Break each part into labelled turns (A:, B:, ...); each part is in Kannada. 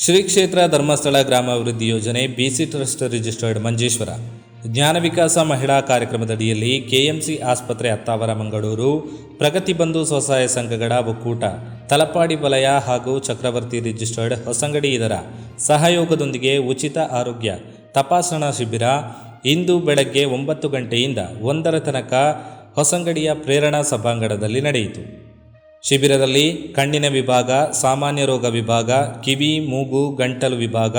A: ಶ್ರೀ ಕ್ಷೇತ್ರ ಧರ್ಮಸ್ಥಳ ಗ್ರಾಮಾಭಿವೃದ್ಧಿ ಯೋಜನೆ ಬಿಸಿ ಟ್ರಸ್ಟ್ ರಿಜಿಸ್ಟರ್ಡ್ ಮಂಜೇಶ್ವರ. ಜ್ಞಾನ ವಿಕಾಸ ಮಹಿಳಾ ಕಾರ್ಯಕ್ರಮದಡಿಯಲ್ಲಿ ಕೆಎಂಸಿ ಆಸ್ಪತ್ರೆ ಅತ್ತಾವರ ಮಂಗಳೂರು, ಪ್ರಗತಿ ಬಂಧು ಸ್ವಸಹಾಯ ಸಂಘಗಳ ಒಕ್ಕೂಟ, ತಲಪಾಡಿ ವಲಯ ಹಾಗೂ ಚಕ್ರವರ್ತಿ ರಿಜಿಸ್ಟರ್ಡ್ ಹೊಸಂಗಡಿ ಇದರ ಸಹಯೋಗದೊಂದಿಗೆ ಉಚಿತ ಆರೋಗ್ಯ ತಪಾಸಣಾ ಶಿಬಿರ, ಇಂದು ಬೆಳಗ್ಗೆ ಒಂಬತ್ತು ಗಂಟೆಯಿಂದ ಒಂದರ ತನಕ ಹೊಸಂಗಡಿಯ ಪ್ರೇರಣಾ ಸಭಾಂಗಣದಲ್ಲಿ ನಡೆಯಿತು. ಶಿಬಿರದಲ್ಲಿ ಕಣ್ಣಿನ ವಿಭಾಗ, ಸಾಮಾನ್ಯ ರೋಗ ವಿಭಾಗ, ಕಿವಿ, ಮೂಗು, ಗಂಟಲು ವಿಭಾಗ,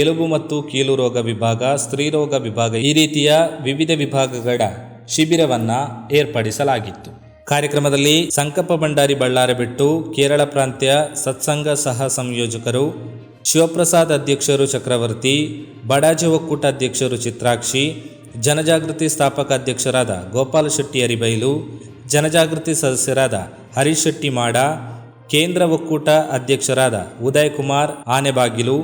A: ಎಲುಬು ಮತ್ತು ಕೀಲು ರೋಗ ವಿಭಾಗ ಸ್ತ್ರೀರೋಗ ವಿಭಾಗ ಈ ರೀತಿಯ ವಿವಿಧ ವಿಭಾಗಗಳ ಶಿಬಿರವನ್ನು ಏರ್ಪಡಿಸಲಾಗಿತ್ತು. ಕಾರ್ಯಕ್ರಮದಲ್ಲಿ ಸಂಕಪ್ಪ ಭಂಡಾರಿ ಬಳ್ಳಾರಬೆಟ್ಟು ಕೇರಳ ಪ್ರಾಂತ್ಯ ಸತ್ಸಂಗ ಸಹ ಸಂಯೋಜಕರು, ಶಿವಪ್ರಸಾದ್ ಅಧ್ಯಕ್ಷರು ಚಕ್ರವರ್ತಿ, ಬಡಾಜಿ ಒಕ್ಕೂಟ ಅಧ್ಯಕ್ಷರು ಚಿತ್ರಾಕ್ಷಿ, ಜನಜಾಗೃತಿ ಸ್ಥಾಪಕ ಅಧ್ಯಕ್ಷರಾದ ಗೋಪಾಲ ಶೆಟ್ಟಿ ಅರಿಬೈಲು ಜನಜಾಗೃತಿ ಸದಸ್ಯರಾದ ಹರೀಶ್ ಶೆಟ್ಟಿ ಮಾಡ, ಕೇಂದ್ರ ಒಕ್ಕೂಟ ಅಧ್ಯಕ್ಷರಾದ ಉದಯ್ ಕುಮಾರ್ ಆನೆಬಾಗಿಲು,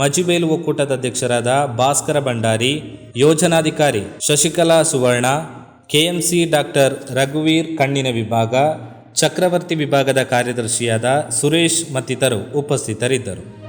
A: ಮಜಿಬೇಲ್ ಒಕ್ಕೂಟದ ಅಧ್ಯಕ್ಷರಾದ ಭಾಸ್ಕರ ಭಂಡಾರಿ, ಯೋಜನಾಧಿಕಾರಿ ಶಶಿಕಲಾ ಸುವರ್ಣ, ಕೆಎಂಸಿ ಡಾಕ್ಟರ್ ರಘುವೀರ್ ಕಣ್ಣಿನ ವಿಭಾಗ, ಚಕ್ರವರ್ತಿ ವಿಭಾಗದ ಕಾರ್ಯದರ್ಶಿಯಾದ ಸುರೇಶ್ ಮತ್ತಿತರರು ಉಪಸ್ಥಿತರಿದ್ದರು.